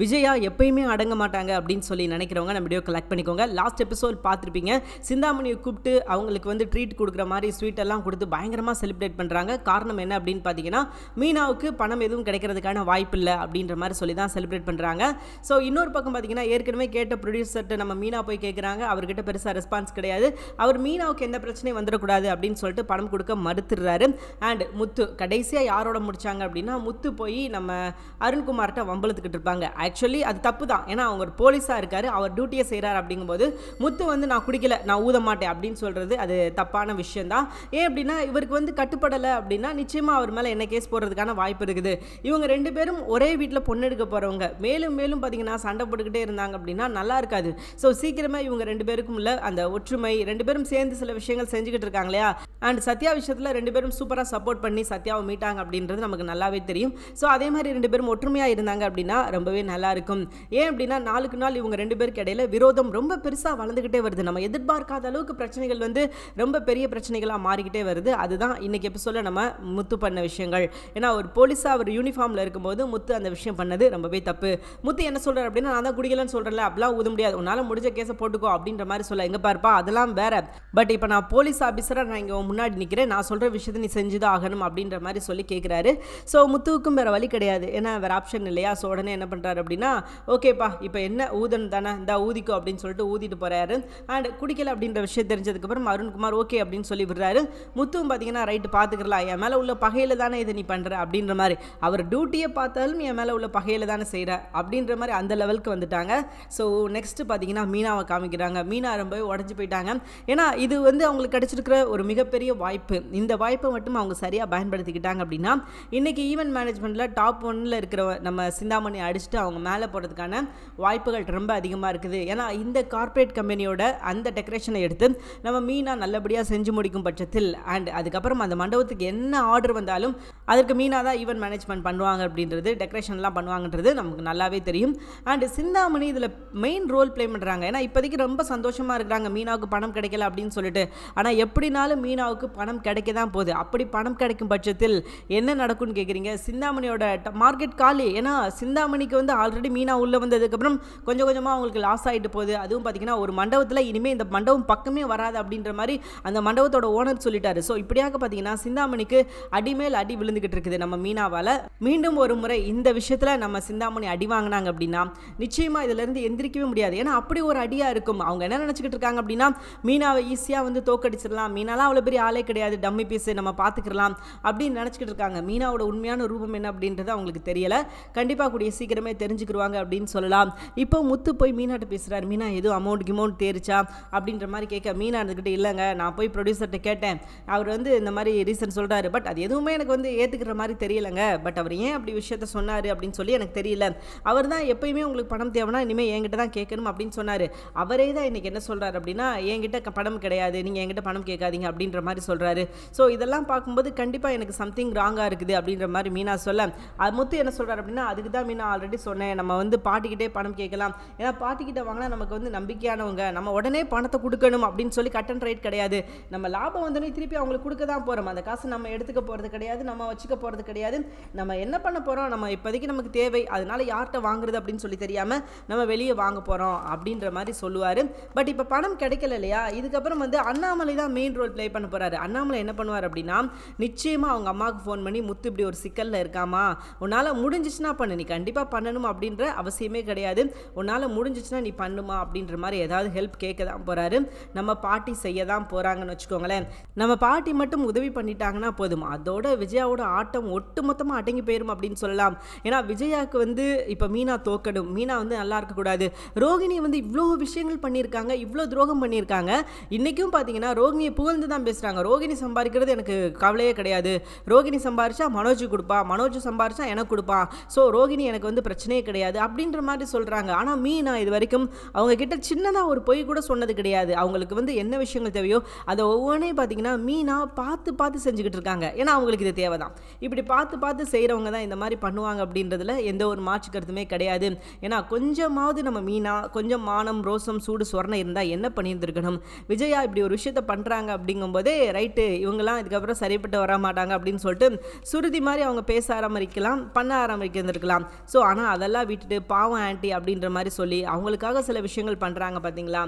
விஜயா எப்பயுமே அடங்க மாட்டாங்க அப்படின்னு சொல்லி நினைக்கிறவங்க நம்ம வீடியோ கலெக்ட் பண்ணிக்கோங்க. லாஸ்ட் எபிசோட் பார்த்துருப்பீங்க. சிந்தாமணியை கூப்பிட்டு அவங்களுக்கு வந்து ட்ரீட் கொடுக்குற மாதிரி ஸ்வீட் எல்லாம் கொடுத்து பயங்கரமாக செலிப்ரேட் பண்ணுறாங்க காரணம் என்ன அப்படின்னு பார்த்தீங்கன்னா மீனாவுக்கு பணம் எதுவும் கிடைக்கிறதுக்கான வாய்ப்பு இல்லை அப்படின்ற மாதிரி சொல்லி தான் செலிப்ரேட் பண்ணுறாங்க ஸோ இன்னொரு பக்கம் பார்த்தீங்கன்னா ஏற்கனவே கேட்ட ப்ரொடியூசர்கிட்ட நம்ம மீனா போய் கேட்குறாங்க அவர்கிட்ட பெருசாக ரெஸ்பான்ஸ் கிடையாது. அவர் மீனாவுக்கு எந்த பிரச்சனையும் வந்துடக்கூடாது அப்படின்னு சொல்லிட்டு பணம் கொடுக்க மறுத்துடுறாரு. அண்ட் முத்து கடைசியாக யாரோட முடிச்சாங்க அப்படின்னா முத்து போய் நம்ம அருண்குமார்கிட்ட வம்பளத்துக்கிட்டு இருப்பாங்க. ஆக்சுவலி அது தப்பு தான் ஏன்னா அவங்க ஒரு போலீஸாக இருக்கார். அவர் டியூட்டியை செய்கிறார் அப்படிங்கும்போது முத்து வந்து நான் குடிக்கல நான் ஊத மாட்டேன் அப்படின்னு சொல்கிறது அது தப்பான விஷயந்தான் ஏன் அப்படின்னா இவருக்கு வந்து கட்டுப்படலை அப்படின்னா நிச்சயமாக அவர் மேலே என்ன கேஸ் போடுறதுக்கான வாய்ப்பு இருக்குது. இவங்க ரெண்டு பேரும் ஒரே வீட்டில் பொண்ணு எடுக்க போகிறவங்க மேலும் மேலும் பார்த்தீங்கன்னா சண்டை போட்டுக்கிட்டே இருந்தாங்க அப்படின்னா நல்லா இருக்காது. ஸோ சீக்கிரமாக இவங்க ரெண்டு பேருக்கும் உள்ள அந்த ஒற்றுமை ரெண்டு பேரும் சேர்ந்து சில விஷயங்கள் செஞ்சுக்கிட்டு இருக்காங்க இல்லையா? அண்ட் சத்யா விஷயத்தில் ரெண்டு பேரும் சூப்பராக சப்போர்ட் பண்ணி சத்யாவை மீட்டாங்க அப்படின்றது நமக்கு நல்லாவே தெரியும். ஸோ அதே மாதிரி ரெண்டு பேரும் ஒற்றுமையாக இருந்தாங்க அப்படின்னா ரொம்பவே நல்லா நல்லாயிருக்கும். ஏன் அப்படின்னா நாளுக்கு நாள் இவங்க ரெண்டு பேருக்கு இடையில விரோதம் ரொம்ப பெருசாக வளர்ந்துக்கிட்டே வருது. நம்ம எதிர்பார்க்காத அளவுக்கு பிரச்சனைகள் வந்து ரொம்ப பெரிய பிரச்சனைகளாக மாறிக்கிட்டே வருது. அதுதான் இன்னைக்கு எபிசோடில் நம்ம முத்து பண்ண விஷயங்கள். ஏன்னா ஒரு போலீஸாக ஒரு யூனிஃபார்மில் இருக்கும்போது முத்து அந்த விஷயம் பண்ணது ரொம்பவே தப்பு. முத்து என்ன சொல்கிறார் அப்படின்னா நான் தான் குடிக்கலன்னு சொல்கிறேன்ல அப்படிலாம் ஊத முடியாது. உன்னால் முடிஞ்ச கேஸை போட்டுக்கோ அப்படின்ற மாதிரி சொல்ல எங்கே பாருப்பா அதெல்லாம் வேற. பட் இப்போ நான் போலீஸ் ஆஃபீஸராக நான் இங்கே முன்னாடி நிற்கிறேன் நான் சொல்கிற விஷயத்தை நீ செஞ்சுதான் ஆகணும் அப்படின்ற மாதிரி சொல்லி கேட்குறாரு ஸோ முத்துவுக்கும் வேறு வழி கிடையாது. ஏன்னா வேறு ஆப்ஷன் இல்லையா? ஸோ உடனே என்ன பண்ணுறாரு அப்படின்னா ஓகேப்பா இப்போ என்ன ஊதன் தானே இந்த ஊதிக்கோ அப்படின்னு சொல்லிட்டு ஊதிட்டு போகிறாரு அண்ட் குடிக்கல அப்படின்ற விஷயம் தெரிஞ்சதுக்கப்புறம் அருண்குமார் ஓகே அப்படின்னு சொல்லி விடுறாரு. முத்துவும் பார்த்தீங்கன்னா ரைட்டு பார்த்துக்கலாம் என் மேலே உள்ள பகையில் தானே இதை நீ பண்ணுற அப்படின்ற மாதிரி. அவர் டியூட்டியை பார்த்தாலும் என் மேலே உள்ள பகையில் தானே செய்கிற அப்படின்ற மாதிரி அந்த லெவலுக்கு வந்துட்டாங்க. ஸோ நெக்ஸ்ட்டு பார்த்தீங்கன்னா மீனாவை காமிக்கிறாங்க. மீனா ரொம்பவே உடஞ்சி போயிட்டாங்க. ஏன்னா இது வந்து அவங்களுக்கு கிடச்சிருக்கிற ஒரு மிகப்பெரிய வாய்ப்பு. இந்த வாய்ப்பை மட்டும் அவங்க சரியாக பயன்படுத்திக்கிட்டாங்க அப்படின்னா இன்றைக்கி ஈவெண்ட் மேனேஜ்மெண்ட்டில் டாப் ஒன்னில் இருக்கிற நம்ம சிந்தாமணி அடிச்சுட்டு அவங்க மேலே போகிறதுக்கான வாய்ப்புகள் ரொம்ப அதிகமாக இருக்குது. ஏன்னா இந்த கார்ப்பரேட் கம்பெனியோட அந்த டெக்கரேஷனை எடுத்து நம்ம மீனாக நல்லபடியாக செஞ்சு முடிக்கும் பட்சத்தில் அண்ட் அதுக்கப்புறம் அந்த மண்டபத்துக்கு என்ன ஆர்டர் வந்தாலும் அதற்கு மீனாக தான் ஈவெண்ட் மேனேஜ்மெண்ட் பண்ணுவாங்க அப்படின்றது டெக்கரேஷன்லாம் பண்ணுவாங்கன்றது நமக்கு நல்லாவே தெரியும். அண்ட் சிந்தாமணி இதில் மெயின் ரோல் ப்ளே பண்ணுறாங்க ஏன்னா இப்போதைக்கு ரொம்ப சந்தோஷமாக இருக்கிறாங்க. மீனாவுக்கு பணம் கிடைக்கல அப்படின்னு சொல்லிட்டு. ஆனால் எப்படினாலும் மீனாவுக்கு பணம் கிடைக்க தான் போகுது. அப்படி பணம் கிடைக்கும் பட்சத்தில் என்ன நடக்கும்னு கேட்குறீங்க சிந்தாமணியோட மார்க்கெட் காலி. ஏன்னா சிந்தாமணிக்கு வந்து ஆல்ரெடி மீனா உள்ளே வந்ததுக்கப்புறம் கொஞ்சம் கொஞ்சமாக அவங்களுக்கு லாஸ் ஆகிட்டு போகுது. அதுவும் பார்த்தீங்கன்னா ஒரு மண்டபத்தில் இனிமேல் இந்த மண்டபம் பக்கமே வராது அப்படின்ற மாதிரி அந்த மண்டபத்தோட ஓனர் சொல்லிட்டாரு. ஸோ இப்படியாக பார்த்தீங்கன்னா சிந்தாமணிக்கு அடிமேல் அடி விழுந்துக்கிட்டு இருக்குது நம்ம மீனாவால். மீண்டும் ஒரு முறை இந்த விஷயத்தில் நம்ம சிந்தாமணி அடி வாங்கினாங்க அப்படின்னா நிச்சயமாக இதிலேருந்து எந்திரிக்கவே முடியாது. ஏன்னா அப்படி ஒரு அடியாக இருக்கும். அவங்க என்ன நினச்சிக்கிட்டு இருக்காங்க அப்படின்னா மீனாவை ஈஸியாக வந்து தோக்கடிச்சிடலாம். மீனாலாம் அவ்வளோ பெரிய ஆளே கிடையாது. டம்மி பீஸு நம்ம பார்த்துக்கலாம் அப்படின்னு நினச்சிக்கிட்டு இருக்காங்க. மீனாவோட உண்மையான ரூபம் என்ன அப்படின்றது அவங்களுக்கு தெரியலை. கண்டிப்பாக கூடிய சீக்கிரமே தெரியும் தெரிஞ்சுக்கிருவாங்க அப்படின்னு சொல்லலாம். இப்போ முத்து போய் மீனாட்ட பேசுகிறார் மீனா எதுவும் அமௌண்ட் கிமௌண்ட் தேரிச்சா? அப்படின்ற மாதிரி கேட்க மீனா இருந்துக்கிட்டு இல்லைங்க நான் போய் ப்ரொடியூசர்கிட்ட கேட்டேன். அவர் வந்து இந்த மாதிரி ரீசன் சொல்கிறாரு பட் அது எதுவுமே எனக்கு வந்து ஏற்றுக்கிற மாதிரி தெரியலைங்க. பட் அவர் ஏன் அப்படி விஷயத்த சொன்னார்? அப்படின்னு சொல்லி எனக்கு தெரியல. அவர் தான் எப்பயுமே உங்களுக்கு பணம் தேவைன்னா இனிமேல் என்கிட்ட தான் கேட்கணும் அப்படின்னு சொன்னார். அவரே தான் இன்றைக்கி என்ன சொல்கிறார் அப்படின்னா என்கிட்ட பணம் கிடையாது. நீங்கள் என்கிட்ட பணம் கேட்காதீங்க. அப்படின்ற மாதிரி சொல்கிறாரு ஸோ இதெல்லாம் பார்க்கும்போது கண்டிப்பாக எனக்கு சம்திங் ராங்காக இருக்குது அப்படின்ற மாதிரி மீனா சொல்ல அது முத்து என்ன சொல்கிறார் அப்படின்னா அதுக்கு தான் மீனா ஆல்ரெடி சொன்னேன். நம்ம வந்து பாட்டிக்கிட்டே பணம் கேட்கலாம். ஏன்னா பாட்டிக்கிட்ட வாங்கினா நமக்கு வந்து நம்பிக்கையானவங்க நம்ம உடனே பணத்தை கொடுக்கணும் அப்படின்னு சொல்லி கட் அண்ட் ரைட் கிடையாது. நம்ம லாபம் வந்தோடனே திருப்பி அவங்களுக்கு கொடுக்க தான் போகிறோம் அந்த காசு நம்ம எடுத்துக்க போகிறது கிடையாது நம்ம வச்சுக்க போகிறது கிடையாது. நம்ம என்ன பண்ண போகிறோம் நம்ம இப்போதைக்கு நமக்கு தேவை. அதனால யார்கிட்ட வாங்குறது அப்படின்னு சொல்லி தெரியாமல் நம்ம வெளியே வாங்க போகிறோம் அப்படின்ற மாதிரி சொல்லுவார். பட் இப்போ பணம் கிடைக்கல இல்லையா? இதுக்கப்புறம் வந்து அண்ணாமலை தான் மெயின் ரோல் ப்ளே பண்ண போகிறாரு அண்ணாமலை என்ன பண்ணுவார் அப்படின்னா நிச்சயமாக அவங்க அம்மாவுக்கு ஃபோன் பண்ணி முத்து இப்படி ஒரு சிக்கலில் இருக்காமா உன்னால் முடிஞ்சிச்சுன்னா பண்ணு. நீ கண்டிப்பாக பண்ணணும் அப்படின்ற அவசியமே கிடையாது. உன்னால் முடிஞ்சிச்சுன்னா நீ பண்ணுமா அப்படின்ற மாதிரி ஏதாவது ஹெல்ப் கேட்க தான் போகிறாரு நம்ம பாட்டி செய்ய தான் போகிறாங்கன்னு வச்சுக்கோங்களேன். நம்ம பாட்டி மட்டும் உதவி பண்ணிட்டாங்கன்னா போதும். அதோட விஜயாவோட ஆட்டம் ஒட்டு மொத்தமாக அடங்கி போயிடும் அப்படின்னு சொல்லலாம். ஏன்னா விஜயாவுக்கு வந்து இப்போ மீனா தோக்கணும். மீனா வந்து நல்லா இருக்கக்கூடாது ரோகிணி வந்து இவ்வளோ விஷயங்கள் பண்ணியிருக்காங்க இவ்வளோ துரோகம் பண்ணியிருக்காங்க. இன்றைக்கும் பார்த்தீங்கன்னா ரோகிணியை புகழ்ந்து தான் பேசுகிறாங்க ரோகிணி சம்பாதிக்கிறது எனக்கு கவலையே கிடையாது. ரோகிணி சம்பாரிச்சா மனோஜ் கொடுப்பா மனோஜ் சம்பாரிச்சா எனக்கு கொடுப்பா. ஸோ ரோகிணி எனக்கு வந்து பிரச்சனை பிரச்சனையே கிடையாது அப்படின்ற மாதிரி சொல்கிறாங்க ஆனால் மீனா இது வரைக்கும் அவங்க கிட்ட சின்னதாக ஒரு பொய் கூட சொன்னது கிடையாது. அவங்களுக்கு வந்து என்ன விஷயங்கள் தேவையோ அதை ஒவ்வொன்றையும் பார்த்தீங்கன்னா மீனா பார்த்து பார்த்து செஞ்சுக்கிட்டு இருக்காங்க. ஏன்னா அவங்களுக்கு இது தேவை தான் இப்படி பார்த்து பார்த்து செய்கிறவங்க தான் இந்த மாதிரி பண்ணுவாங்க அப்படின்றதுல எந்த ஒரு மாற்று கருத்துமே கிடையாது. ஏன்னா கொஞ்சமாவது நம்ம மீனா கொஞ்சம் மானம் ரோசம் சூடு சொரணை இருந்தால் என்ன பண்ணியிருந்திருக்கணும்? விஜயா இப்படி ஒரு விஷயத்த பண்ணுறாங்க அப்படிங்கும்போதே ரைட்டு இவங்கெல்லாம் இதுக்கப்புறம் சரிப்பட்டு வர மாட்டாங்க அப்படின்னு சொல்லிட்டு சுருதி மாதிரி அவங்க பேச ஆரம்பிக்கலாம் பண்ண ஆரம்பிக்கிருந்திருக்கலாம் ஸோ ஆனால் அதை அதெல்லாம் விட்டுட்டு பாவம் ஆண்டி அப்படின்ற மாதிரி சொல்லி அவங்களுக்காக சில விஷயங்கள் பண்ணுறாங்க பார்த்தீங்களா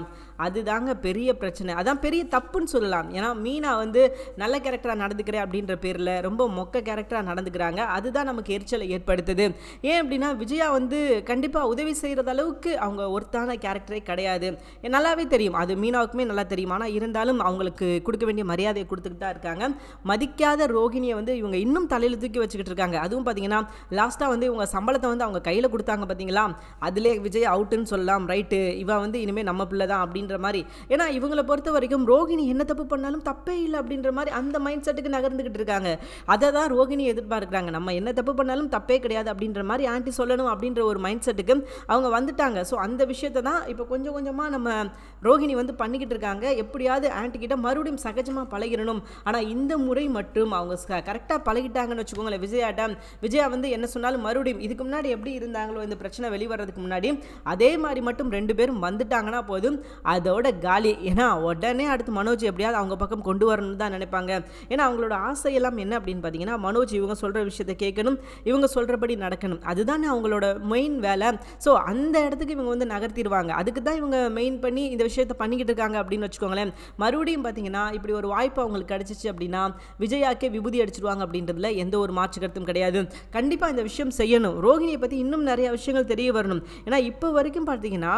அதுதாங்க பெரிய பிரச்சனை. அதான் பெரிய தப்புன்னு சொல்லலாம். ஏன்னா மீனா வந்து நல்ல கேரக்டராக நடந்துக்கிறேன் அப்படின்ற பேரில் ரொம்ப மொக்க கேரக்டராக நடந்துக்கிறாங்க. அதுதான் நமக்கு எரிச்சலை ஏற்படுத்துது. ஏன் அப்படின்னா விஜயா வந்து கண்டிப்பாக உதவி செய்கிறது அளவுக்கு அவங்க ஒருத்தான கேரக்டரே கிடையாது. நல்லாவே தெரியும். அது மீனாவுக்குமே நல்லா தெரியும். ஆனால் இருந்தாலும் அவங்களுக்கு கொடுக்க வேண்டிய மரியாதையை கொடுத்துக்கிட்டு தான் இருக்காங்க. மதிக்காத ரோகிணியை வந்து இவங்க இன்னும் தலையில் தூக்கி வச்சுக்கிட்டு இருக்காங்க. அதுவும் பார்த்தீங்கன்னா லாஸ்ட்டாக வந்து இவங்க சம்பளத்தை வந்து அவங்க கையில் கொடுத்தாங்க பார்த்தீங்களா அதிலே விஜய் அவுட்டுன்னு சொல்லலாம் ரைட்டு இவன் வந்து இனிமேல் நம்ம பிள்ளை தான் அப்படின்ற மாதிரி. ஏன்னா இவங்களை பொறுத்த வரைக்கும் ரோகிணி என்ன தப்பு பண்ணாலும் தப்பே இல்லை அப்படின்ற மாதிரி அந்த மைண்ட் செட்டுக்கு நகர்ந்துக்கிட்டு இருக்காங்க. அதை தான் ரோகிணி எதிர்பார்க்குறாங்க. நம்ம என்ன தப்பு பண்ணாலும் தப்பே கிடையாது அப்படின்ற மாதிரி ஆன்ட்டி சொல்லணும் அப்படின்ற ஒரு மைண்ட் செட்டுக்கு அவங்க வந்துட்டாங்க. ஸோ அந்த விஷயத்தை தான் இப்போ கொஞ்சம் கொஞ்சமாக நம்ம ரோகிணி வந்து பண்ணிக்கிட்டு இருக்காங்க. எப்படியாவது ஆன்ட்டி கிட்ட மறுபடியும் சகஜமாக பழகிடணும். ஆனால் இந்த முறை மட்டும் அவங்க கரெக்டாக பழகிட்டாங்கன்னு வச்சுக்கோங்களேன் விஜயாட்டம் விஜயா வந்து என்ன சொன்னாலும் மறுபடியும் இதுக்கு முன்னாடி எப்படி இருந்தாங்களோ இந்த பிரச்சனை வெளிவரதுக்கு முன்னாடி அதே மாதிரி மட்டும் ரெண்டு பேரும் வந்துட்டாங்கன்னா போதும். அதோட காலி. ஏன்னா உடனே அடுத்து மனோஜ் எப்படியாவது அவங்க பக்கம் கொண்டு வரணும்னு தான் நினைப்பாங்க. ஏன்னா அவங்களோட ஆசையெல்லாம் என்ன அப்படின்னு பார்த்தீங்கன்னா மனோஜ் இவங்க சொல்கிற விஷயத்தை கேட்கணும் இவங்க சொல்கிறபடி நடக்கணும். அதுதானே அவங்களோட மெயின் வேலை. ஸோ அந்த இடத்துக்கு இவங்க வந்து நகர்த்திடுவாங்க. அதுக்கு தான் இவங்க மெயின் பண்ணி இந்த விஷயத்த பண்ணிக்கிட்டு இருக்காங்க அப்படின்னு வச்சுக்கோங்களேன். மறுபடியும் பார்த்தீங்கன்னா இப்படி ஒரு வாய்ப்பு அவங்களுக்கு கிடச்சிச்சு அப்படின்னா விஜயாக்கே விபூதி அடிச்சிருவாங்க அப்படின்றதுல எந்த ஒரு மாற்று கருத்தும் கிடையாது. கண்டிப்பாக இந்த விஷயம் செய்யணும். ரோஹிணியை பற்றி இன்னும் நிறைய விஷயங்கள் தெரிய வரணும். ஏன்னா இப்போ வரைக்கும் பார்த்தீங்கன்னா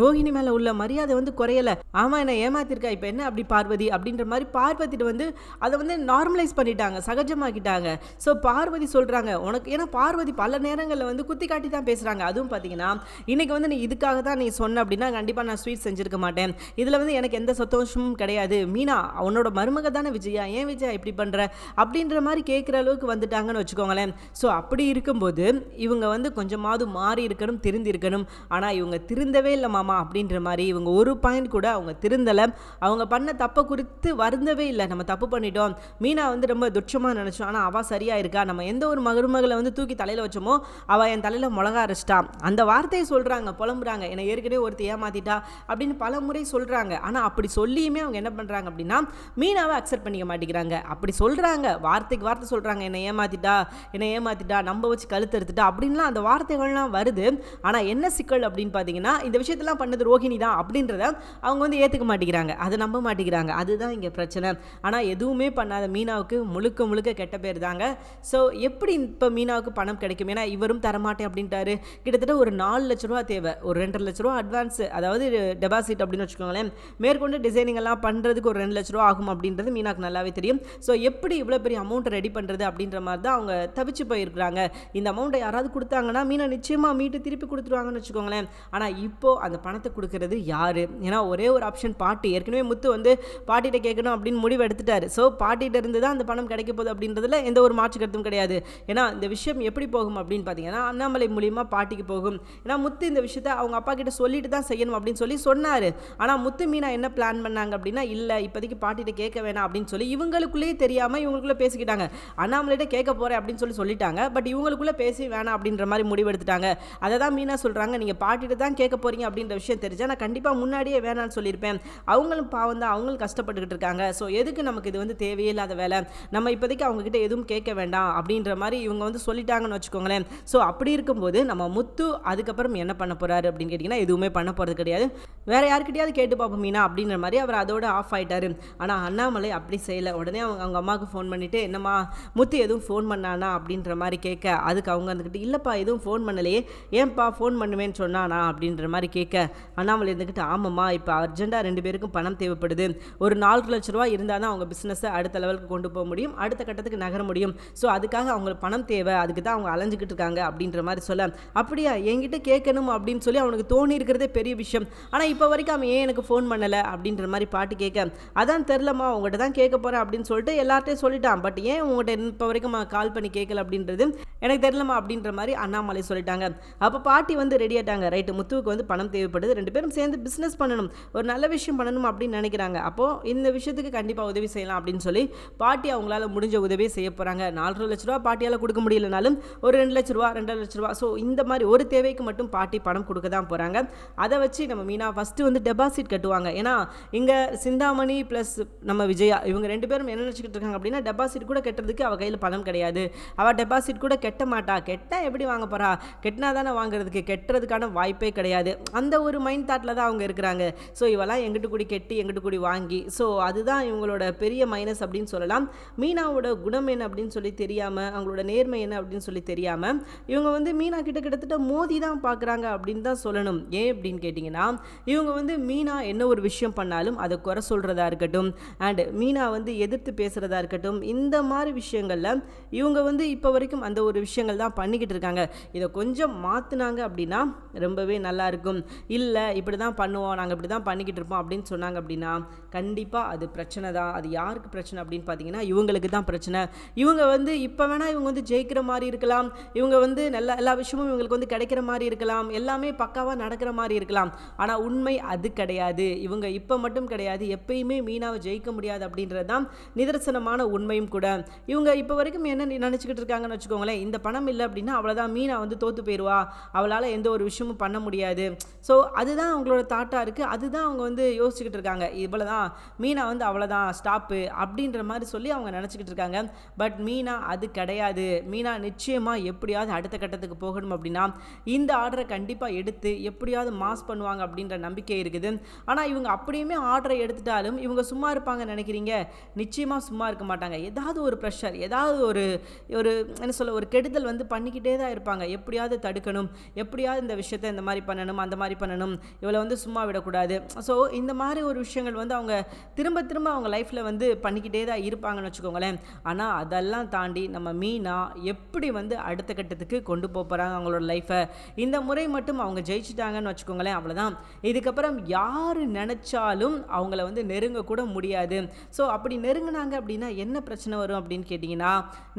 ரோஹிணி மேலே உள்ள மரியாதை வந்து குறையலை. ஆமாம் என்ன ஏமாத்திருக்கா? இப்போ என்ன அப்படி பார்வதி? அப்படின்ற மாதிரி பார்வதிட்டு வந்து அதை வந்து நார்மலைஸ் பண்ணிட்டாங்க சகஜமாக்கிட்டாங்க. ஸோ பார்வதி சொல்கிறாங்க உனக்கு ஏன்னா பார்வதி பல நேரங்களில் வந்து குத்தி காட்டி தான் பேசுகிறாங்க அதுவும் பார்த்தீங்கன்னா இன்றைக்கி வந்து நீ இதுக்காக தான் நீ சொன்ன அப்படின்னா கண்டிப்பாக நான் ஸ்வீட் செஞ்சுருக்க மாட்டேன். இதில் வந்து எனக்கு எந்த சந்தோஷமும் கிடையாது. மீனா உன்னோட மருமக தானே விஜயா? ஏன் விஜயா இப்படி பண்ணுற அப்படின்ற மாதிரி கேட்குற அளவுக்கு வந்துட்டாங்கன்னு வச்சுக்கோங்களேன். ஸோ அப்படி இருக்கும்போது இவங்க வந்து கொஞ்சமாவது மாறி இருக்கணும் திருந்திருக்கணும். ஆனால் இவங்க திருந்தவே இல்லை மாமா அப்படின்ற மாதிரி இவங்க ஒரு பாயிண்ட் கூட அவங்க திருந்தலை. அவங்க பண்ண தப்பை குறித்து வருந்தவே இல்லை. நம்ம தப்பு பண்ணிட்டோம். மீனா வந்து ரொம்ப துட்சமாக நினச்சோம் ஆனால் அவள் சரியாக இருக்கா நம்ம எந்த ஒரு மருமகளை வந்து தூக்கி தலையில் வச்சோமோ அவள் என் தலையில் மிளகா அரைச்சிட்டா அந்த வார்த்தையை சொல்கிறாங்க புலம்புறாங்க. என்னை ஏற்கனவே ஒருத்தர் ஏமாத்திட்டா? அப்படின்னு பல முறை சொல்கிறாங்க ஆனால் அப்படி சொல்லியுமே அவங்க என்ன பண்ணுறாங்க அப்படின்னா மீனாவை அக்செப்ட் பண்ணிக்க மாட்டேங்கிறாங்க. அப்படி சொல்கிறாங்க வார்த்தைக்கு வார்த்தை சொல்கிறாங்க என்னை ஏமாத்திட்டா? என்னை ஏமாத்திட்டா? நம்ப வச்சு கழுத்து எடுத்துட்டா அப்படின்லாம் அந்த வார்த்தை வார்த்தைகள்லாம் வருது. ஆனால் என்ன சிக்கல் அப்படின்னு பார்த்தீங்கன்னா இந்த விஷயத்தெல்லாம் பண்ணது ரோஹிணி தான் அப்படின்றத அவங்க வந்து ஏற்றுக்க மாட்டேங்கிறாங்க. அதை நம்ப மாட்டேங்கிறாங்க. அதுதான் இங்கே பிரச்சனை. ஆனால் எதுவுமே பண்ணாத மீனாவுக்கு முழுக்க முழுக்க கெட்ட பேர் தாங்க. ஸோ எப்படி இப்போ மீனாவுக்கு பணம் கிடைக்கும்? ஏன்னா இவரும் தரமாட்டேன் அப்படின்ட்டாரு. கிட்டத்தட்ட ஒரு நாலு லட்ச ரூபா தேவை. ஒரு ரெண்டரை லட்ச ரூபா அட்வான்ஸ் அதாவது டெபாசிட் அப்படின்னு வச்சுக்கோங்களேன். மேற்கொண்டு டிசைனிங் எல்லாம் பண்ணுறதுக்கு ஒரு ரெண்டு லட்ச ரூபா ஆகும் அப்படின்றது மீனாக்கு நல்லாவே தெரியும். ஸோ எப்படி இவ்வளோ பெரிய அமௌண்ட்டை ரெடி பண்ணுறது அப்படின்ற மாதிரி தான் அவங்க தவிச்சு போயிருக்கிறாங்க. இந்த அமௌண்ட்டை யாராவது கொடுத்தாங்கன்னா மீனா நிச்சயமாக மீட்டு திருப்பி கொடுத்துருவாங்கன்னு வச்சுக்கோங்களேன். ஆனால் இப்போது அந்த பணத்தை கொடுக்கறது யார்? ஏன்னா ஒரே ஒரு ஆப்ஷன் பாட்டி. ஏற்கனவே முத்து வந்து பாட்டிகிட்ட கேட்கணும் அப்படின்னு முடிவு எடுத்துட்டாரு. ஸோ பாட்டிகிட்ட இருந்து தான் அந்த பணம் கிடைக்க போகுது அப்படின்றதுல எந்த ஒரு மாற்று கருத்தும் கிடையாது. ஏன்னா இந்த விஷயம் எப்படி போகும் அப்படின்னு பார்த்தீங்கன்னா அண்ணாமலை மூலியமாக பாட்டிக்கு போகும். ஏன்னா முத்து இந்த விஷயத்த அவங்க அப்பா கிட்ட சொல்லிட்டு தான் செய்யணும் அப்படின்னு சொல்லி சொன்னார். ஆனால் முத்து மீனா என்ன பிளான் பண்ணாங்க அப்படின்னா இல்லை இப்போதைக்கு பாட்டிகிட்ட கேட்க வேணாம் அப்படின்னு சொல்லி இவங்களுக்குள்ளேயே தெரியாமல் இவங்களுக்குள்ளே பேசிக்கிட்டாங்க. அண்ணாமலைகிட்ட கேட்க போகிறேன் அப்படின்னு சொல்லி சொல்லிட்டாங்க. பட் இவங்களுக்குள்ளே பேசி வேணாம் அப்படின்ற மாதிரி முடிவு எடுத்துட்டாங்க அதை தான் மீனா சொல்கிறாங்க நீங்கள் பாட்டிட்டு தான் கேட்க போகிறீங்க அப்படின்ற விஷயம் தெரிஞ்சு நான் கண்டிப்பாக முன்னாடியே வேணாம்னு சொல்லியிருப்பேன். அவங்களும் பாவம் தான். அவங்களும் கஷ்டப்பட்டுக்கிட்டு இருக்காங்க. ஸோ எதுக்கு நமக்கு இது வந்து தேவையில்லாத வேலை? நம்ம இப்போதைக்கு அவங்கக்கிட்ட எதுவும் கேட்க வேண்டாம் அப்படின்ற மாதிரி இவங்க வந்து சொல்லிட்டாங்கன்னு வச்சுக்கோங்களேன். ஸோ அப்படி இருக்கும்போது நம்ம முத்து அதுக்கப்புறம் என்ன பண்ண போகிறாரு அப்படின்னு கேட்டிங்கன்னா எதுவுமே பண்ண போகிறது கிடையாது. வேறு யாருக்கிட்டையாவது கேட்டு பார்ப்போம் மீனா அப்படின்ற மாதிரி அவர் அதோட ஆஃப் ஆகிட்டாரு ஆனால் அண்ணாமலை அப்படி செய்யலை. உடனே அவங்க அவங்க அம்மாவுக்கு ஃபோன் பண்ணிவிட்டு என்னம்மா முத்து எதுவும் ஃபோன் பண்ணானா அப்படின்ற மாதிரி கேட்க அதுக்கு அவங்க வந்துக்கிட்டு இல்லைப்பா எதுவும் ஃபோன் ஃபோன் பண்ணலையே ஏன்பா ஃபோன் பண்ணுவேன்னு சொன்னானா அப்படின்ற மாதிரி கேட்க அண்ணாமலை இருந்துக்கிட்டு ஆமாம்மா இப்போ அர்ஜென்ட்டாக ரெண்டு பேருக்கும் பணம் தேவைப்படுது. ஒரு நாலு லட்ச ரூபா இருந்தால் தான் அவங்க பிஸ்னஸை அடுத்த லெவலுக்கு கொண்டு போக முடியும் அடுத்த கட்டத்துக்கு நகர முடியும். ஸோ அதுக்காக அவங்களுக்கு பணம் தேவை அதுக்கு தான் அவங்க அலைஞ்சிக்கிட்டு இருக்காங்க அப்படின்ற மாதிரி சொல்ல. அப்படியா என்கிட்ட கேட்கணும் அப்படின்னு சொல்லி அவனுக்கு தோணி இருக்கிறதே பெரிய விஷயம். ஆனால் இப்போ வரைக்கும் அவன் ஏன் எனக்கு ஃபோன் பண்ணலை? அப்படின்ற மாதிரி பாட்டு கேட்க. அதான் தெரிலம்மா உங்கள்கிட்ட தான் கேட்க போகிறேன் அப்படின்னு சொல்லிட்டு எல்லார்ட்டையும் சொல்லிட்டான். பட் ஏன் உங்கள்கிட்ட இப்போ வரைக்கும் கால் பண்ணி கேட்கல? அப்படின்றது எனக்கு தெரியலம்மா அப்படின்ற மாதிரி அண்ணாமலை சொல்லி சொல்லிட்டாங்க. அப்போ பாட்டி வந்து ரெடி ஆயிட்டாங்க. ரைட்டு முத்துவுக்கு வந்து பணம் தேவைப்படுது. ரெண்டு பேரும் சேர்ந்து பிஸ்னஸ் பண்ணணும். ஒரு நல்ல விஷயம் பண்ணணும் அப்படின்னு நினைக்கிறாங்க. அப்போது இந்த விஷயத்துக்கு கண்டிப்பாக உதவி செய்யலாம் அப்படின்னு சொல்லி பாட்டி அவங்களால முடிஞ்ச உதவியை செய்ய போகிறாங்க நாலரை லட்ச ரூபா பாட்டியால் கொடுக்க முடியலனாலும் ஒரு ரெண்டு லட்ச ரூபா ரெண்டரை லட்ச ரூபா. ஸோ இந்த மாதிரி ஒரு தேவைக்கு மட்டும் பாட்டி பணம் கொடுக்க தான் போகிறாங்க அதை வச்சு நம்ம மீனா ஃபஸ்ட்டு வந்து டெபாசிட் கட்டுவாங்க. ஏன்னா இங்கே சிந்தாமணி ப்ளஸ் நம்ம விஜயா இவங்க ரெண்டு பேரும் என்ன நினச்சிக்கிட்டு இருக்காங்க அப்படின்னா டெபாசிட் கூட கட்டுறதுக்கு அவள் கையில் பணம் கிடையாது. அவள் டெபாசிட் கூட கெட்ட மாட்டா. கெட்டால் எப்படி வாங்க போகிறா கெட்டினா தானே வாங்குறதுக்கு கெட்டுறதுக்கான வாய்ப்பே கிடையாது. அந்த ஒரு மைண்ட் தாட்டில் தான் அவங்க இருக்கிறாங்க. ஸோ இவெல்லாம் எங்கிட்டு கூடி கெட்டி எங்கிட்டு கூடி வாங்கி ஸோ அதுதான் இவங்களோட பெரிய மைனஸ் அப்படின்னு சொல்லலாம். மீனாவோட குணம் என்ன அப்படின்னு சொல்லி தெரியாமல் அவங்களோட நேர்மை என்ன அப்படின்னு சொல்லி தெரியாமல் இவங்க வந்து மீனா கிட்ட கிட்டத்தட்ட மோதி தான் பார்க்குறாங்க அப்படின்னு தான் சொல்லணும். ஏன் அப்படின்னு கேட்டிங்கன்னா இவங்க வந்து மீனா என்ன ஒரு விஷயம் பண்ணாலும் அதை குறை சொல்கிறதா இருக்கட்டும் அண்ட் மீனா வந்து எதிர்த்து பேசுகிறதா இருக்கட்டும் இந்த மாதிரி விஷயங்களில் இவங்க வந்து இப்போ வரைக்கும் அந்த ஒரு விஷயங்கள் தான் பண்ணிக்கிட்டு இருக்காங்க. இதை கொஞ்சம் மாற்றினாங்க அப்படின்னா ரொம்பவே நல்லாயிருக்கும். இல்லை இப்படி தான் பண்ணுவோம் நாங்கள் இப்படி தான் பண்ணிக்கிட்டு இருப்போம் அப்படின்னு சொன்னாங்க அப்படின்னா கண்டிப்பாக அது பிரச்சனை தான். அது யாருக்கு பிரச்சனை அப்படின்னு பார்த்தீங்கன்னா இவங்களுக்கு தான் பிரச்சனை. இவங்க வந்து இப்போ வேணால் இவங்க வந்து ஜெயிக்கிற மாதிரி இருக்கலாம். இவங்க வந்து நல்ல எல்லா விஷயமும் இவங்களுக்கு வந்து கிடைக்கிற மாதிரி இருக்கலாம். எல்லாமே பக்காவாக நடக்கிற மாதிரி இருக்கலாம். ஆனால் உண்மை அது கிடையாது. இவங்க இப்போ மட்டும் கிடையாது. எப்பயுமே மீனாவை ஜெயிக்க முடியாது அப்படின்றது தான் நிதர்சனமான உண்மையும் கூட. இவங்க இப்போ வரைக்கும் என்ன நினச்சிக்கிட்டு இருக்காங்கன்னு வச்சுக்கோங்களேன். இந்த பணம் இல்லை அப்படின்னா அவ்வளோதான் மீனா வந்து தோற்று போயிடுவா அவளால் எந்த ஒரு விஷயமும் பண்ண முடியாது. ஸோ அதுதான் அவங்களோட தாட்டாக இருக்குது அதுதான் அவங்க வந்து யோசிச்சுக்கிட்டு இருக்காங்க. இவ்வளோ தான் மீனா வந்து அவ்வளோதான் ஸ்டாப்பு அப்படின்ற மாதிரி சொல்லி அவங்க நினச்சிக்கிட்டு இருக்காங்க. பட் மீனா அது கிடையாது. மீனா நிச்சயமாக எப்படியாவது அடுத்த கட்டத்துக்கு போகணும் அப்படின்னா இந்த ஆர்டரை கண்டிப்பாக எடுத்து எப்படியாவது மாஸ் பண்ணுவாங்க அப்படின்ற நம்பிக்கை இருக்குது. ஆனால் இவங்க அப்படியுமே ஆர்டரை எடுத்துட்டாலும் இவங்க சும்மா இருப்பாங்க நினைக்கிறீங்க? நிச்சயமாக சும்மா இருக்க மாட்டாங்க. ஏதாவது ஒரு ப்ரெஷர் ஏதாவது ஒரு ஒரு என்ன சொல்ல ஒரு கெடுதல் வந்து பண்ணிக்கிட்டே தான் இருப்பாங்க. எப்படியாவது தடுக்கணும் எப்படியாவது இந்த விஷயத்தை இந்த மாதிரி பண்ணணும் அந்த மாதிரி பண்ணணும் இவளை வந்து சும்மா விடக்கூடாது. ஸோ இந்த மாதிரி ஒரு விஷயங்கள் வந்து அவங்க திரும்ப திரும்ப அவங்க லைஃப்பில் வந்து பண்ணிக்கிட்டே தான் இருப்பாங்கன்னு வச்சுக்கோங்களேன். ஆனால் அதெல்லாம் தாண்டி நம்ம மீனா எப்படி வந்து அடுத்த கட்டத்துக்கு கொண்டு போக போகிறாங்க அவங்களோட லைஃப்பை இந்த முறை மட்டும் அவங்க ஜெயிச்சிட்டாங்கன்னு வச்சுக்கோங்களேன் அவ்வளோதான் இதுக்கப்புறம் யார் நினச்சாலும் அவங்கள வந்து நெருங்கக்கூட முடியாது. ஸோ அப்படி நெருங்கினாங்க அப்படின்னா என்ன பிரச்சனை வரும் அப்படின்னு கேட்டிங்கன்னா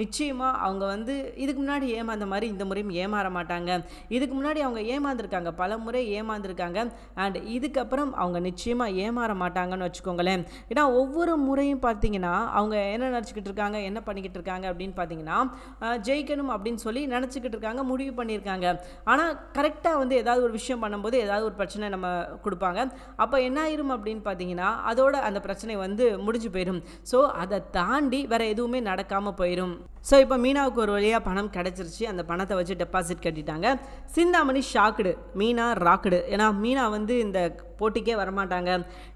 நிச்சயமாக அவங்க வந்து இதுக்கு முன்னாடி ஏமாந்த மாதிரி இந்த முறையும் ஏமா ஏமாற மாட்டாங்க இதுக்கு முன்னாடி அவங்க ஏமாந்துருக்காங்க. பல முறை ஏமாந்துருக்காங்க. அண்ட் இதுக்கப்புறம் அவங்க நிச்சயமாக ஏமாற மாட்டாங்கன்னு வச்சுக்கோங்களேன். ஏன்னா ஒவ்வொரு முறையும் பார்த்தீங்கன்னா அவங்க என்ன நினச்சிக்கிட்டு இருக்காங்க என்ன பண்ணிக்கிட்டு இருக்காங்க அப்படின்னு பார்த்தீங்கன்னா ஜெயிக்கணும் அப்படின்னு சொல்லி நினச்சிக்கிட்டு இருக்காங்க முடிவு பண்ணியிருக்காங்க. ஆனால் கரெக்டாக வந்து ஏதாவது ஒரு விஷயம் பண்ணும்போது ஏதாவது ஒரு பிரச்சனை நம்ம கொடுப்பாங்க. அப்போ என்ன ஆயிரும் அப்படின்னு பார்த்தீங்கன்னா அதோட அந்த பிரச்சனை வந்து முடிஞ்சு போயிடும் ஸோ அதை தாண்டி வேற எதுவுமே நடக்காமல் போயிடும் ஸோ இப்போ மீனாவுக்கு ஒரு வழியாக பணம் கிடச்சிருச்சு. அந்த பணத்தை வச்சு டெபாசிட் கட்டிட்டாங்க. சிந்தாமணி ஷாக்குடு மீனா ராக்குடு ஏன்னா மீனா வந்து இந்த போட்டிக்கே வரமாட்டாங்க.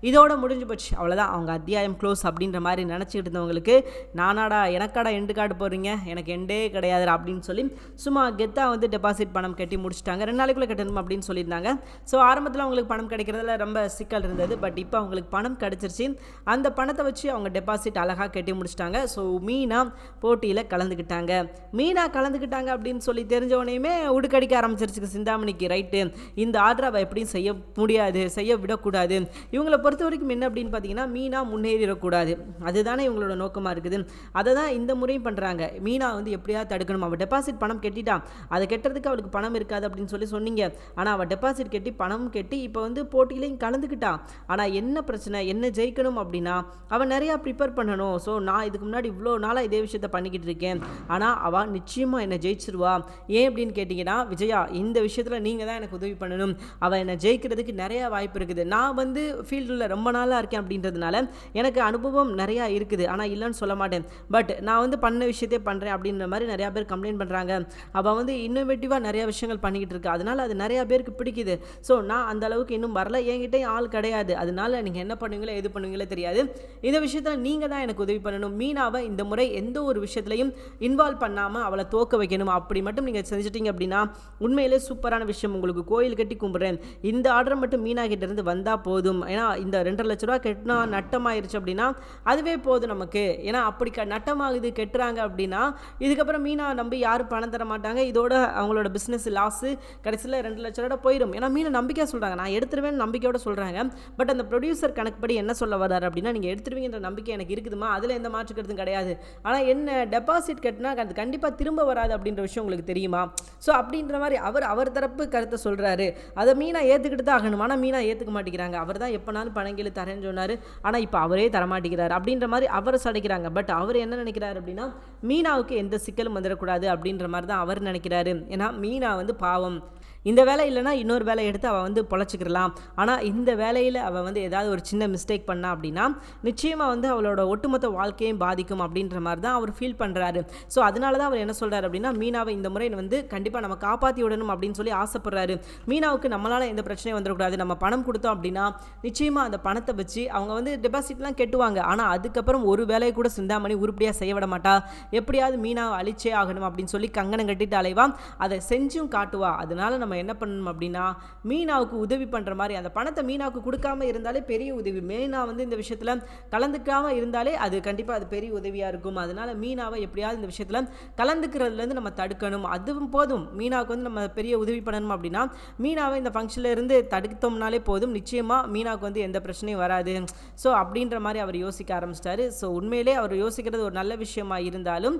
இதோட முடிஞ்சு போச்சு. அவ்வளோதான் அவங்க அத்தியாயம் க்ளோஸ் அப்படின்ற மாதிரி நினச்சிக்கிட்டு இருந்தவங்களுக்கு நானாடா எனக்காடா எண்டு கார்டு போகிறீங்க எனக்கு எண்டே கிடையாது அப்படின்னு சொல்லி சும்மா கெத்தாக வந்து டெபாசிட் பணம் கட்டி முடிச்சிட்டாங்க. ரெண்டு நாளைக்குள்ளே கட்டணும் அப்படின்னு சொல்லியிருந்தாங்க. ஸோ ஆரம்பத்தில் அவங்களுக்கு பணம் கிடைக்கிறதுல ரொம்ப சிக்கல் இருந்தது. பட் இப்போ அவங்களுக்கு பணம் கிடச்சிருச்சு. அந்த பணத்தை வச்சு அவங்க டெபாசிட் அழகாக கட்டி முடிச்சிட்டாங்க. ஸோ மீனா போட்டியில் கலந்துக்கிட்டாங்க. மீனா கலந்துக்கிட்டாங்க அப்படின்னு சொல்லி தெரிஞ்சவனையுமே உடுக்கடிக்க ஆரம்பிச்சிருச்சு சிந்தாமணிக்கு ரைட்டு இந்த ஆர்டர் அவள் எப்படியும் செய்ய முடியாது. செய்ய விடக்கூடாது. இவங்களை பொறுத்த வரைக்கும் என்ன அப்படின்னு பார்த்தீங்கன்னா மீனா முன்னேறிடக்கூடாது. அதுதானே இவங்களோட நோக்கமாக இருக்குது. அதை தான் இந்த முறையும் பண்ணுறாங்க மீனா வந்து எப்படியாவது தடுக்கணும். அவள் டெபாசிட் பணம் கட்டிட்டான் அதை கட்டுறதுக்கு அவளுக்கு பணம் இருக்காது அப்படின்னு சொல்லி சொன்னீங்க. ஆனால் அவள் டெபாசிட் கட்டி பணம் கட்டி இப்போ வந்து போட்டியிலையும் கலந்துக்கிட்டான் ஆனால் என்ன பிரச்சனை? என்ன ஜெயிக்கணும் அப்படின்னா அவன் நிறையா ப்ரிப்பேர் பண்ணணும். ஸோ நான் இதுக்கு முன்னாடி இவ்வளோ நாளாக இதே விஷயத்த பண்ணிக்கிட்டு இருக்கேன். ஆனால் அவள் நிச்சயமாக என்னை ஜெயிச்சிருவா. ஏன் அப்படின்னு கேட்டிங்கன்னா விஜயா இந்த விஷயத்தில் நீங்கள் தான் எனக்கு உதவி பண்ணணும். அவள் என்னை ஜெயிக்கிறதுக்கு நிறையா வாய்ப்பு இருக்குது. நான் வந்து ஃபீல்டில் ரொம்ப நாளாக இருக்கேன் அப்படின்றதுனால எனக்கு அனுபவம் நிறையா இருக்குது. ஆனால் இல்லைன்னு சொல்ல மாட்டேன். பட் நான் வந்து பண்ண விஷயத்தே பண்ணுறேன் அப்படின்ற மாதிரி நிறையா பேர் கம்ப்ளைண்ட் பண்ணுறாங்க அவள் வந்து இன்னோவேட்டிவாக நிறையா விஷயங்கள் பண்ணிக்கிட்டு இருக்கா. அதனால் அது நிறையா பேருக்கு பிடிக்குது. ஸோ நான் அந்த அளவுக்கு இன்னும் வரல. என்கிட்டயும் ஆள் கிடையாது. அதனால நீங்கள் என்ன பண்ணுவீங்களோ எது பண்ணுவீங்களோ தெரியாது. இந்த விஷயத்தில் நீங்கள் தான் எனக்கு உதவி பண்ணணும். மீனாவை இந்த முறை எந்த ஒரு விஷயத்துலையும் இன்வால்வ் பண்ணாமல் அவளை தோக்க வைக்கணும். அப்படி மட்டும் நீங்கள் செஞ்சிட்டீங்க அப்படின்னா உண்மையிலே சூப்பரான விஷயம். உங்களுக்கு கோயில் கட்டி கும்பிட்றேன். இந்த ஆர்டர் மட்டும் மீனா கிட்ட இருந்து வந்தால் போதும். ஏன்னா இந்த ரெண்டரை லட்ச ரூபா கெட்டினா நட்டமாயிருச்சு அப்படின்னா அதுவே போதும் நமக்கு. ஏன்னா அப்படி க நட்டமாகுது கெட்டுறாங்க அப்படின்னா இதுக்கப்புறம் மீனா நம்பி யாரும் பணம் தர மாட்டாங்க. இதோட அவங்களோட பிஸ்னஸ் லாஸு கடைசியில் ரெண்டு லட்ச ரூபா போயிடும் ஏன்னா மீனை நம்பிக்கையாக சொல்கிறாங்க நான் எடுத்துருவேன் நம்பிக்கையோட சொல்கிறாங்க பட் அந்த ப்ரொடியூசர் கணக்குப்படி என்ன சொல்ல வர்றாரு அப்படின்னா நீங்கள் எடுத்துருவீங்கன்ற நம்பிக்கை எனக்கு இருக்குதுமா அதில் எந்த மாற்று கிடையாது. ஆனால் என்ன டெபாசிட் கட்டினா அது கண்டிப்பாக திரும்ப வராது அப்படின்ற விஷயம் உங்களுக்கு தெரியுமா? ஸோ அப்படின்ற மாதிரி அவர் அவர் தரப்பு கருத்தை சொல்கிறாரு அதை மீனா ஏற்றுக்கிட்டு தான் ஆகணும். ஆனால் மீனா ஏற்றுக்க மாட்டேங்கிறாங்க. அவர் தான் எப்போனாலும் பணங்கில் தரேன்னு சொன்னார். ஆனால் இப்போ அவரே தரமாட்டேங்கிறார். அப்படின்ற மாதிரி அவரை சடைக்கிறாங்க. பட் அவர் என்ன நினைக்கிறாரு அப்படின்னா மீனாவுக்கு எந்த சிக்கலும் வந்துடக்கூடாது அப்படின்ற மாதிரி தான் அவர் நினைக்கிறாரு. ஏன்னா மீனா வந்து பாவம். இந்த வேலை இல்லைனா இன்னொரு வேலை எடுத்து அவள் வந்து பொழைச்சிக்கிறலாம் ஆனால் இந்த வேலையில் அவள் வந்து ஏதாவது ஒரு சின்ன மிஸ்டேக் பண்ணா அப்படின்னா நிச்சயமாக வந்து அவளோட ஒட்டுமொத்த வாழ்க்கையும் பாதிக்கும் அப்படின்ற மாதிரி தான் அவர் ஃபீல் பண்ணுறாரு ஸோ அதனால தான் அவர் என்ன சொல்கிறார் அப்படின்னா மீனாவை இந்த முறை வந்து கண்டிப்பாக நம்ம காப்பாற்றி விடணும் அப்படின்னு சொல்லி ஆசைப்படுறாரு. மீனாவுக்கு நம்மளால் எந்த பிரச்சனையும் வந்துடக்கூடாது. நம்ம பணம் கொடுத்தோம் அப்படின்னா நிச்சயமாக அந்த பணத்தை வச்சு அவங்க வந்து டெபாசிட்லாம் கெட்டுவாங்க. ஆனால் அதுக்கப்புறம் ஒரு வேலையை கூட சிந்தாமணி உருப்படியாக செய்ய விட மாட்டா. எப்படியாவது மீனாவை அழிச்சே ஆகணும் அப்படின்னு சொல்லி கங்கணம் கட்டிட்டு அலைவா. அதை செஞ்சும் காட்டுவா. அதனால நம்ம நம்ம என்ன பண்ணணும் அப்படின்னா மீனாவுக்கு உதவி பண்ணுற மாதிரி அந்த பணத்தை மீனாவுக்கு கொடுக்காம இருந்தாலே பெரிய உதவி. மீனா வந்து இந்த விஷயத்தில் கலந்துக்காமல் இருந்தாலே அது கண்டிப்பாக அது பெரிய உதவியாக இருக்கும். அதனால மீனாவை எப்படியாவது இந்த விஷயத்தில் கலந்துக்கிறதுலேருந்து நம்ம தடுக்கணும். அதுவும் போதும். மீனாவுக்கு வந்து நம்ம பெரிய உதவி பண்ணணும் அப்படின்னா மீனாவை இந்த ஃபங்க்ஷனில் இருந்து தடுத்தோம்னாலே போதும். நிச்சயமாக மீனாவுக்கு வந்து எந்த பிரச்சனையும் வராது. ஸோ அப்படின்ற மாதிரி அவர் யோசிக்க ஆரம்பிச்சிட்டாரு. ஸோ உண்மையிலே அவர் யோசிக்கிறது ஒரு நல்ல விஷயமா இருந்தாலும்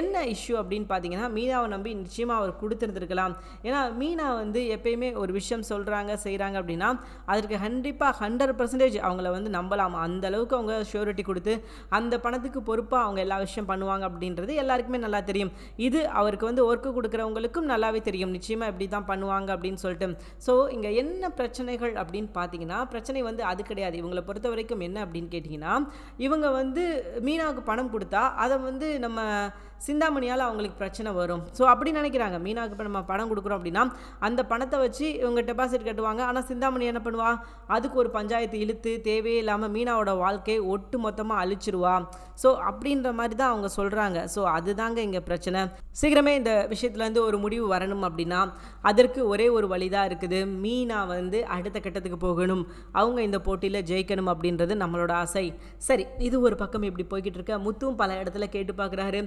என்ன இஷ்யூ அப்படின்னு பார்த்தீங்கன்னா மீனாவை நம்பி நிச்சயமாக அவர் கொடுத்துருந்துருக்கலாம். ஏன்னா மீனா வந்து எப்பயுமே ஒரு விஷயம் சொல்கிறாங்க செய்கிறாங்க அப்படின்னா அதற்கு கண்டிப்பாக ஹண்ட்ரட் பர்சன்டேஜ் அவங்கள வந்து நம்பலாம். அந்த அளவுக்கு அவங்க ஷூரிட்டி கொடுத்து அந்த பணத்துக்கு பொறுப்பாக அவங்க எல்லா விஷயம் பண்ணுவாங்க அப்படின்றது எல்லாருக்குமே நல்லா தெரியும். இது அவருக்கு வந்து ஒர்க்கு கொடுக்குறவங்களுக்கும் நல்லாவே தெரியும். நிச்சயமாக இப்படி தான் பண்ணுவாங்க அப்படின்னு சொல்லிட்டு. ஸோ இங்கே என்ன பிரச்சனைகள் அப்படின்னு பார்த்தீங்கன்னா பிரச்சனை வந்து அது கிடையாது. இவங்களை பொறுத்த வரைக்கும் என்ன அப்படின்னு கேட்டிங்கன்னா இவங்க வந்து மீனாவுக்கு பணம் கொடுத்தா அதை வந்து நம்ம சிந்தாமணியால் அவங்களுக்கு பிரச்சனை வரும். ஸோ அப்படி நினைக்கிறாங்க. மீனாவுக்கு இப்போ நம்ம பணம் கொடுக்குறோம் அப்படின்னா அந்த பணத்தை வச்சு இவங்க டெபாசிட் கட்டுவாங்க. ஆனால் சிந்தாமணி என்ன பண்ணுவா? அதுக்கு ஒரு பஞ்சாயத்து இழுத்து தேவையே இல்லாமல் மீனாவோட வாழ்க்கையை ஒட்டு மொத்தமாக அழிச்சிருவா. ஸோ அப்படின்ற மாதிரி தான் அவங்க சொல்கிறாங்க ஸோ அதுதாங்க இங்கே பிரச்சனை. சீக்கிரமே இந்த விஷயத்துலேருந்து ஒரு முடிவு வரணும் அப்படின்னா அதற்கு ஒரே ஒரு வழி தான் இருக்குது. மீனா வந்து அடுத்த கட்டத்துக்கு போகணும். அவங்க இந்த போட்டியில் ஜெயிக்கணும் அப்படின்றது நம்மளோட ஆசை. சரி இது ஒரு பக்கம் இப்படி போய்கிட்டு இருக்க. முத்தும் பல இடத்துல கேட்டு பார்க்குறாரு.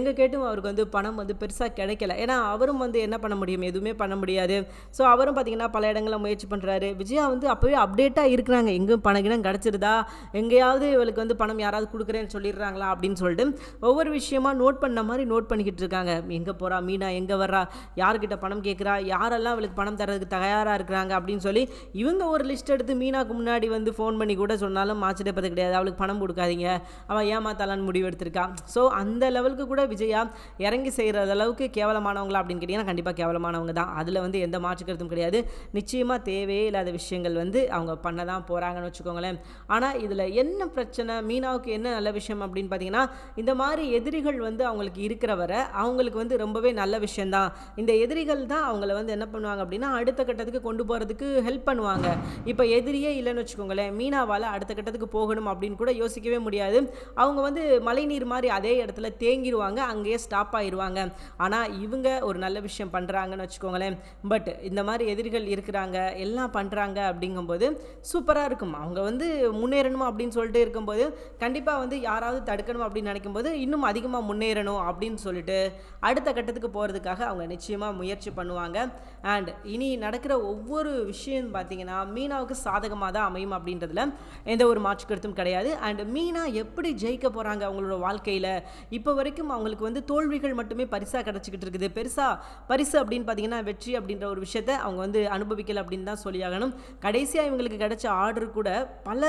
எங்கே கேட்டும் அவருக்கு வந்து பணம் வந்து பெருசாக கிடைக்கல. ஏன்னா அவரும் வந்து என்ன பண்ண முடியும்? எதுவுமே பண்ண முடியாது. ஸோ அவரும் பார்த்திங்கன்னா பல இடங்களில் முயற்சி பண்ணுறாரு விஜயா வந்து அப்போவே அப்டேட்டாக இருக்கிறாங்க. எங்கேயும் பணம் கிணம் கிடச்சிருதா? எங்கேயாவது இவளுக்கு வந்து பணம் யாராவது கொடுக்குறேன்னு சொல்லிடுறாங்களா? அப்படின்னு சொல்லிட்டு ஒவ்வொரு விஷயமா நோட் பண்ண மாதிரி நோட் பண்ணிக்கிட்டு இருக்காங்க. எங்கே போகிறா மீனா? எங்கே வர்றா? யார்கிட்ட பணம் கேட்குறா யாரெல்லாம் அவளுக்கு பணம் தரதுக்கு தயாராக இருக்கிறாங்க? அப்படின்னு சொல்லி இவங்க ஒரு லிஸ்ட் எடுத்து மீனாக்கு முன்னாடி வந்து ஃபோன் பண்ணி கூட சொன்னாலும் ஆச்சரியப்பது கிடையாது. அவளுக்கு பணம் கொடுக்காதீங்க. அவள் ஏமாத்தாலான்னு முடிவு எடுத்திருக்கா ஸோ அந்த லெவலுக்கு கூட விஜயா இறங்கி செய்கிற அளவுக்கு கேவலமானவங்களா அப்படின்னு கேட்டிங்கன்னா கண்டிப்பாக கேவலமானவங்க தான். அதில் வந்து எந்த மாற்று கருத்தும் கிடையாது. நிச்சயமாக தேவையே இல்லாத விஷயங்கள் வந்து அவங்க பண்ண தான் போகிறாங்கன்னு வச்சுக்கோங்களேன். ஆனால் இதில் என்ன பிரச்சனை? மீனாவுக்கு என்ன நல்ல விஷயம் அப்படின்னு பார்த்தீங்கன்னா இந்த மாதிரி எதிரிகள் வந்து அவங்களுக்கு இருக்கிற வரை அவங்களுக்கு வந்து ரொம்பவே நல்ல விஷயந்தான் இந்த எதிரிகள் தான் அவங்கள வந்து என்ன பண்ணுவாங்க அப்படின்னா அடுத்த கட்டத்துக்கு கொண்டு போகிறதுக்கு ஹெல்ப் பண்ணுவாங்க. இப்போ எதிரியே இல்லைன்னு வச்சுக்கோங்களேன். மீனாவால் அடுத்த கட்டத்துக்கு போகணும் அப்படின்னு கூட யோசிக்கவே முடியாது. அவங்க வந்து மழைநீர் மாதிரி அதே இடத்துல தேங்கிடுவாங்க அங்கேயே ஸ்டாப் ஆயிடுவாங்க ஆனால் இவங்க ஒரு நல்ல விஷயம் பண்ணுறாங்கன்னு வச்சுக்கோங்களேன். பட் இந்த மாதிரி எதிரிகள் இருக்கிறாங்க எல்லாம் பண்ணுறாங்க அப்படிங்கும்போது சூப்பராக இருக்கும். அவங்க வந்து முன்னேறணும் அப்படின்னு சொல்லிட்டு இருக்கும்போது கண்டிப்பாக வந்து யாராவது தடுக்கணும் அப்படின்னு நினைக்கும்போது இன்னும் அதிகமாக முன்னேறணும் அப்படின்னு சொல்லிட்டு அடுத்த கட்டத்துக்கு போகிறதுக்காக அவங்க நிச்சயமாக முயற்சி பண்ணுவாங்க. அண்ட் இனி நடக்கிற ஒவ்வொரு விஷயம் பார்த்தீங்கன்னா மீனாவுக்கு சாதகமாக தான் அமையும் அப்படின்றதுல எந்த ஒரு மாற்று கருத்தும் கிடையாது. அண்ட் மீனா எப்படி ஜெயிக்க போகிறாங்க அவங்களோட வாழ்க்கையில்? இப்போ வரைக்கும் அவங்களுக்கு வந்து தோல்விகள் மட்டுமே பரிசாக கிடச்சிக்கிட்டு இருக்குது. பெருசாக பரிசு அப்படின்னு பார்த்தீங்கன்னா வெற்றி அப்படின்ற ஒரு விஷயத்த அவங்க வந்து அனுபவிக்கல அப்படின்னு தான் சொல்லியாகணும். கடைசியாக இவங்களுக்கு கிடைச்ச ஆர்டர் கூட பல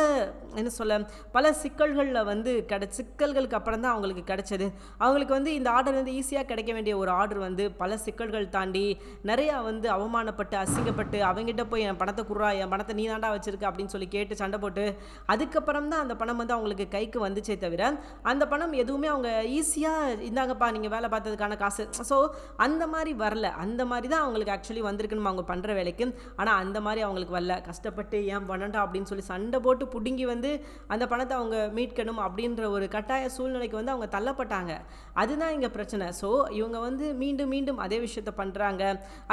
என்ன சொல்ல பல சிக்கல்களில் வந்து கிடை சிக்கல்களுக்கு அப்புறம் தான் அவங்களுக்கு கிடைச்சது. அவங்களுக்கு வந்து இந்த ஆர்டர் வந்து ஈஸியாக கிடைக்க வேண்டிய ஒரு ஆர்டர் வந்து பல சிக்கல்கள் தாண்டி நிறையா வந்து அவமானப்பட்டு அசிங்கப்பட்டு அவங்ககிட்ட போய் என் பணத்தை குறா என் பணத்தை நீ தாண்டா வச்சிருக்க அப்படின்னு சொல்லி கேட்டு சண்டை போட்டு அதுக்கப்புறம் தான் அந்த பணம் வந்து அவங்களுக்கு கைக்கு வந்துச்சே தவிர அந்த பணம் எதுவுமே அவங்க ஈஸியாக இந்தாங்கப்பா நீங்கள் வேலை பார்த்ததுக்கான காசு. ஸோ அந்த மாதிரி வரல. அந்த மாதிரி தான் அவங்களுக்கு ஆக்சுவலி வந்திருக்கணும் அவங்க பண்ணுற வேலைக்கு. ஆனால் அந்த மாதிரி அவங்களுக்கு வரல. கஷ்டப்பட்டு ஏன் பண்ணண்டா? அப்படின்னு சொல்லி சண்டை போட்டு பிடுங்கி வந்து அந்த பணத்தை அவங்க மீட்கணும் அப்படின்ற ஒரு கட்டாய சூழ்நிலைக்கு வந்து அவங்க தள்ளப்பட்டாங்க. அதுதான் இங்கே பிரச்சனை. ஸோ இவங்க வந்து மீண்டும் மீண்டும் அதே விஷயத்த பண்ணுறாங்க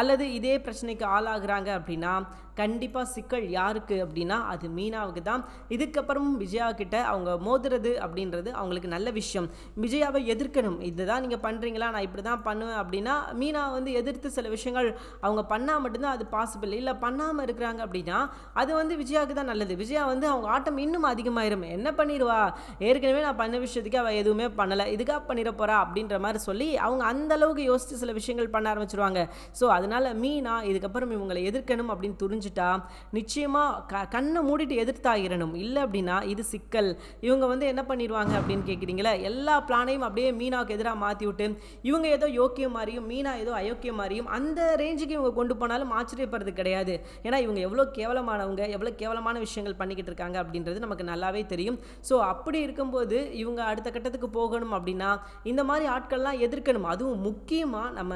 அல்லது இதே பிரச்சனைக்கு ஆளாகிறாங்க அப்படின்னா கண்டிப்பாக சிக்கல் யாருக்கு அப்படின்னா அது மீனாவுக்கு தான். இதுக்கப்புறமும் விஜயா கிட்ட அவங்க மோதுறது அப்படின்றது அவங்களுக்கு நல்ல விஷயம். விஜயாவை எதிர்க்கணும். இதுதான் நீங்கள் பண்ணுறீங்களா நான் இப்படி தான் பண்ணுவேன் அப்படின்னா மீனா வந்து எதிர்த்து சில விஷயங்கள் அவங்க பண்ணால் மட்டும்தான் அது பாசிபிள் இல்லை பண்ணாமல் இருக்கிறாங்க அப்படின்னா அது வந்து விஜயாவுக்கு தான் நல்லது. விஜயா வந்து அவங்க ஆட்டம் இன்னும் அதிகமாயிரும். என்ன பண்ணிடுவா? ஏற்கனவே நான் பண்ண விஷயத்துக்கு அவள் எதுவுமே பண்ணலை. இதுக்காக பண்ணிட போகிறா அப்படின்ற மாதிரி சொல்லி அவங்க அந்த அளவுக்கு யோசித்து சில விஷயங்கள் பண்ண ஆரம்பிச்சிருவாங்க. ஸோ அதனால் மீனா இதுக்கப்புறம் இவங்களை எதிர்க்கணும் அப்படின்னு துணிஞ்சிட்டா நிச்சயமாக க கண்ணை மூடிட்டு எதிர்த்தாயிரணும். இல்லை அப்படின்னா இது சிக்கல். இவங்க வந்து என்ன பண்ணிடுவாங்க அப்படின்னு கேட்குறீங்களா எல்லா பிளானையும் அப்படியே மீனா சினிமாவுக்கு எதிராக மாற்றி விட்டு இவங்க ஏதோ யோக்கியம் மாதிரியும் மீனா ஏதோ அயோக்கியம் மாதிரியும் அந்த ரேஞ்சுக்கு இவங்க கொண்டு போனாலும் ஆச்சரியப்படுறது கிடையாது. ஏன்னா இவங்க எவ்வளோ கேவலமானவங்க எவ்வளோ கேவலமான விஷயங்கள் பண்ணிக்கிட்டு இருக்காங்க அப்படின்றது நமக்கு நல்லாவே தெரியும். ஸோ அப்படி இருக்கும்போது இவங்க அடுத்த கட்டத்துக்கு போகணும் அப்படின்னா இந்த மாதிரி ஆட்கள்லாம் எதிர்க்கணும். அதுவும் முக்கியமாக நம்ம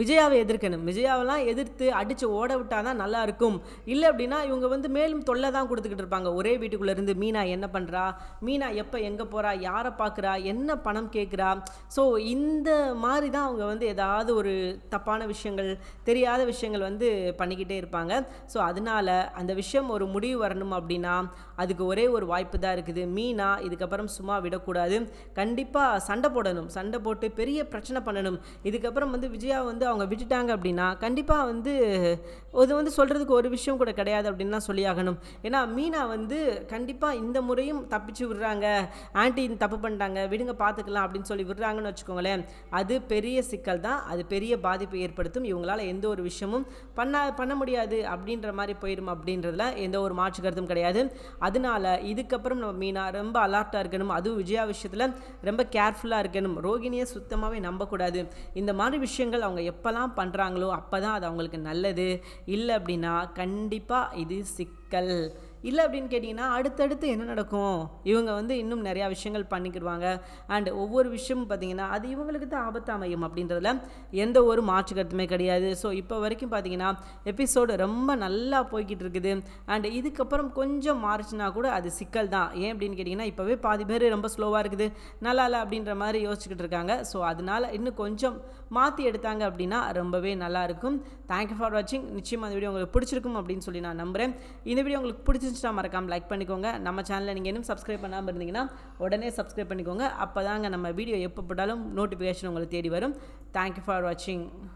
விஜயாவை எதிர்க்கணும். விஜயாவெல்லாம் எதிர்த்து அடித்து ஓட விட்டால் தான் நல்லா இருக்கும் இல்லை அப்படின்னா இவங்க வந்து மேலும் தொல்லை தான் கொடுத்துக்கிட்டு இருப்பாங்க. ஒரே வீட்டுக்குள்ளே இருந்து மீனா என்ன பண்ணுறா மீனா எப்போ எங்கே போகிறா யாரை பார்க்குறா என்ன பணம் கேட்குறா ஸோ இந்த மாதிரி தான் அவங்க வந்து ஏதாவது ஒரு தப்பான விஷயங்கள் தெரியாத விஷயங்கள் வந்து பண்ணிக்கிட்டே இருப்பாங்க. ஸோ அதனால் அந்த விஷயம் ஒரு முடிவு வரணும் அப்படின்னா அதுக்கு ஒரே ஒரு வாய்ப்பு தான் இருக்குது. மீனா இதுக்கப்புறம் சும்மா விடக்கூடாது. கண்டிப்பாக சண்டை போடணும். சண்டை போட்டு பெரிய பிரச்சனை பண்ணணும். இதுக்கப்புறம் வந்து விஜயா வந்து அவங்க விட்டுட்டாங்க அப்படின்னா கண்டிப்பாக வந்து அது வந்து சொல்கிறதுக்கு ஒரு விஷயம் கூட கிடையாது அப்படின்னு தான் சொல்லியாகணும். ஏன்னா மீனா வந்து கண்டிப்பாக இந்த முறையும் தப்பிச்சு விடுறாங்க. ஆன்டி தப்பு பண்ணிட்டாங்க விடுங்க பார்த்துக்கலாம் அப்படின்னு சொல்லி விடுறாங்கன்னு வச்சுக்கோங்களேன். அது பெரிய சிக்கல் தான். அது பெரிய பாதிப்பை ஏற்படுத்தும். இவங்களால் எந்த ஒரு விஷயமும் பண்ண பண்ண முடியாது அப்படின்ற மாதிரி போயிடும் அப்படின்றதுல எந்த ஒரு மாற்று கருத்தும் கிடையாது. அதனால இதுக்கப்புறம் நம்ம மீனா ரொம்ப அலர்ட்டாக இருக்கணும். அதுவும் விஜயா விஷயத்தில் ரொம்ப கேர்ஃபுல்லாக இருக்கணும். ரோகிணியை சுத்தமாகவே நம்பக்கூடாது. இந்த மாதிரி விஷயங்கள் அவங்க எப்போல்லாம் பண்ணுறாங்களோ அப்போ தான் அது அவங்களுக்கு நல்லது. இல்லை அப்படின்னா கண்டிப்பாக இது சிக்கல். இல்லை அப்படின்னு கேட்டிங்கன்னா அடுத்தடுத்து என்ன நடக்கும்? இவங்க வந்து இன்னும் நிறையா விஷயங்கள் பண்ணிக்கிடுவாங்க. அண்ட் ஒவ்வொரு விஷயமும் பார்த்திங்கன்னா அது இவங்களுக்கு தான் ஆபத்து அமையும் அப்படின்றதுல எந்த ஒரு மாற்று கருத்துமே கிடையாது. ஸோ இப்போ வரைக்கும் பார்த்திங்கன்னா எபிசோடு ரொம்ப நல்லா போய்கிட்டு இருக்குது அண்ட் இதுக்கப்புறம் கொஞ்சம் மாறுச்சுன்னா கூட அது சிக்கல் தான். ஏன் அப்படின்னு கேட்டிங்கன்னா இப்போவே பாதி பேர் ரொம்ப ஸ்லோவாக இருக்குது. நல்லா இல்லை அப்படின்ற மாதிரி யோசிச்சுக்கிட்டு இருக்காங்க. ஸோ அதனால் இன்னும் கொஞ்சம் மாற்றி எடுத்தாங்க அப்படின்னா ரொம்பவே நல்லாயிருக்கும் தேங்க்யூ ஃபார் வாட்சிங் நிச்சயமாக அந்த வீடியோ உங்களுக்கு பிடிச்சிருக்கும் அப்படின்னு சொல்லி நான் நம்புகிறேன் இந்த வீடியோ உங்களுக்கு பிடிச்சிருந்துச்சுன்னா மறக்காமல் லைக் பண்ணிக்கோங்க. நம்ம சேனலில் நீங்கள் இன்னும் சப்ஸ்கிரைப் பண்ணாமல் இருந்தீங்கன்னா உடனே சப்ஸ்கிரைப் பண்ணிக்கோங்க. அப்போ தாங்க நம்ம வீடியோ எப்போ போட்டாலும் நோட்டிஃபிகேஷன் உங்களுக்கு தேடி வரும். தேங்க்யூ ஃபார் வாட்சிங்